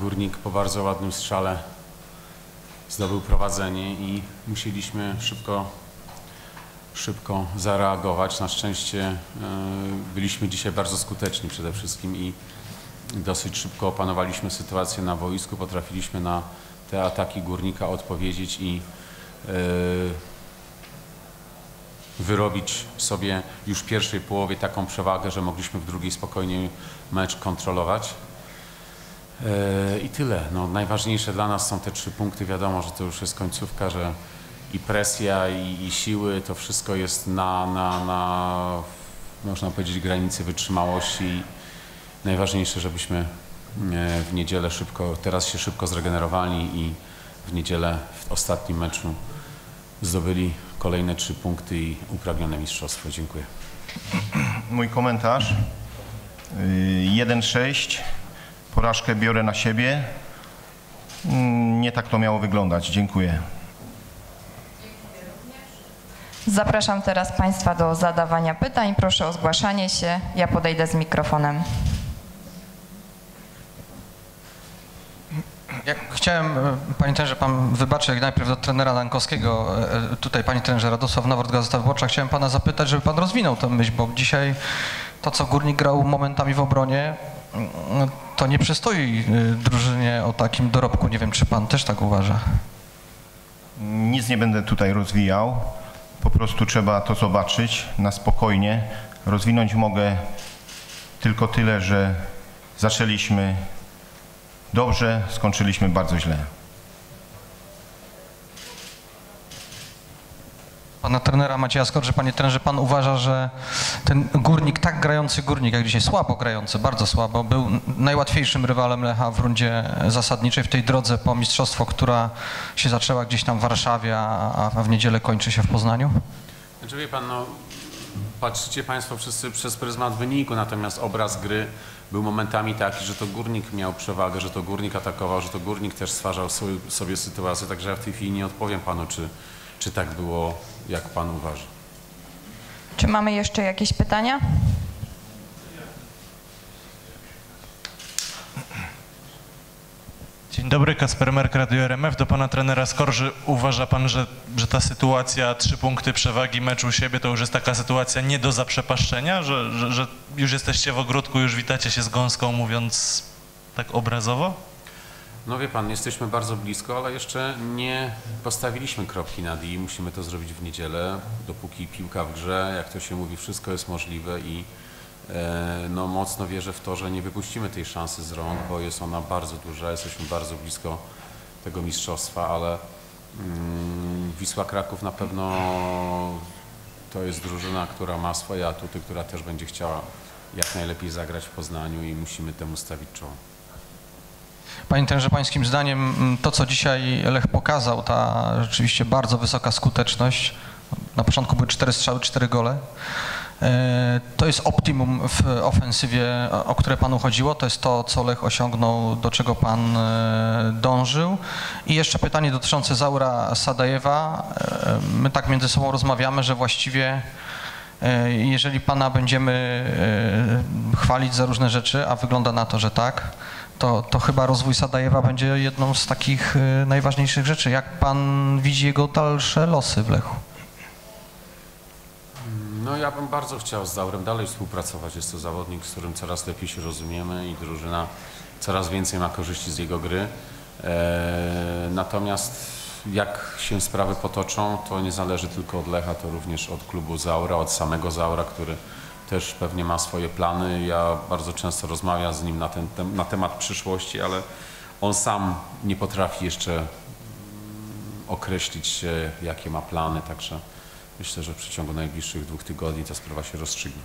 Górnik po bardzo ładnym strzale zdobył prowadzenie i musieliśmy szybko, szybko zareagować. Na szczęście e, byliśmy dzisiaj bardzo skuteczni przede wszystkim i dosyć szybko opanowaliśmy sytuację na boisku, potrafiliśmy na te ataki Górnika odpowiedzieć i e, wyrobić sobie już w pierwszej połowie taką przewagę, że mogliśmy w drugiej spokojnie mecz kontrolować. E, I tyle. No, najważniejsze dla nas są te trzy punkty. Wiadomo, że to już jest końcówka, że i presja, i, i siły, to wszystko jest na, na, na, można powiedzieć, granicy wytrzymałości. Najważniejsze, żebyśmy e, w niedzielę szybko, teraz się szybko zregenerowali i w niedzielę w ostatnim meczu zdobyli kolejne trzy punkty i upragnione mistrzostwo. Dziękuję. Mój komentarz. Y, 1-6. Porażkę biorę na siebie. Mm, Nie tak to miało wyglądać. Dziękuję. Zapraszam teraz Państwa do zadawania pytań. Proszę o zgłaszanie się. Ja podejdę z mikrofonem. Ja chciałem, e, panie trenerze, pan wybaczy, jak najpierw do trenera Dankowskiego, e, e, tutaj panie trenerze Radosław Nowot, Gazeta Wyborcza, chciałem pana zapytać, żeby pan rozwinął tę myśl, bo dzisiaj to, co Górnik grał momentami w obronie, mm, to nie przystoi y, drużynie o takim dorobku. Nie wiem, czy pan też tak uważa. Nic nie będę tutaj rozwijał. Po prostu trzeba to zobaczyć na spokojnie. Rozwinąć mogę tylko tyle, że zaczęliśmy dobrze, skończyliśmy bardzo źle. Pana trenera Macieja Skorży, panie trenerze, pan uważa, że ten górnik, tak grający górnik, jak dzisiaj, słabo grający, bardzo słabo, był najłatwiejszym rywalem Lecha w rundzie zasadniczej w tej drodze po mistrzostwo, która się zaczęła gdzieś tam w Warszawie, a, w niedzielę kończy się w Poznaniu? Znaczy wie pan, no, patrzycie państwo wszyscy przez pryzmat wyniku, natomiast obraz gry był momentami taki, że to Górnik miał przewagę, że to Górnik atakował, że to Górnik też stwarzał sobie sytuację, także ja w tej chwili nie odpowiem panu, czy, czy tak było, jak pan uważa. Czy mamy jeszcze jakieś pytania? Dzień dobry, Kasper Merk, Radio RMF. Do pana trenera Skorży. Uważa pan, że, że ta sytuacja, trzy punkty przewagi meczu u siebie, to już jest taka sytuacja nie do zaprzepaszczenia, że, że, że już jesteście w ogródku, już witacie się z gąską, mówiąc tak obrazowo? No wie pan, jesteśmy bardzo blisko, ale jeszcze nie postawiliśmy kropki nad i. Musimy to zrobić w niedzielę, dopóki piłka w grze, jak to się mówi, wszystko jest możliwe i e, no, mocno wierzę w to, że nie wypuścimy tej szansy z rąk, bo jest ona bardzo duża, jesteśmy bardzo blisko tego mistrzostwa, ale mm, Wisła Kraków na pewno to jest drużyna, która ma swoje atuty, która też będzie chciała jak najlepiej zagrać w Poznaniu i musimy temu stawić czoło. Panie trenerze, pańskim zdaniem mm, to, co dzisiaj Lech pokazał, ta rzeczywiście bardzo wysoka skuteczność, na początku były cztery strzały, cztery gole, e, to jest optimum w ofensywie, o- które panu chodziło, to jest to, co Lech osiągnął, do czego pan e, dążył. I jeszcze pytanie dotyczące Zaura Sadajewa. E, My tak między sobą rozmawiamy, że właściwie jeżeli pana będziemy chwalić za różne rzeczy, a wygląda na to, że tak, to, to chyba rozwój Sadajewa będzie jedną z takich e, najważniejszych rzeczy. Jak pan widzi jego dalsze losy w Lechu? No ja bym bardzo chciał z Zaurem dalej współpracować. Jest to zawodnik, z którym coraz lepiej się rozumiemy i drużyna coraz więcej ma korzyści z jego gry. E, natomiast jak się sprawy potoczą, to nie zależy tylko od Lecha, to również od klubu Zaura, od samego Zaura, który też pewnie ma swoje plany. Ja bardzo często rozmawiam z nim na, ten, na temat przyszłości, ale on sam nie potrafi jeszcze określić się, jakie ma plany, także myślę, że w przeciągu najbliższych dwóch tygodni ta sprawa się rozstrzygnie.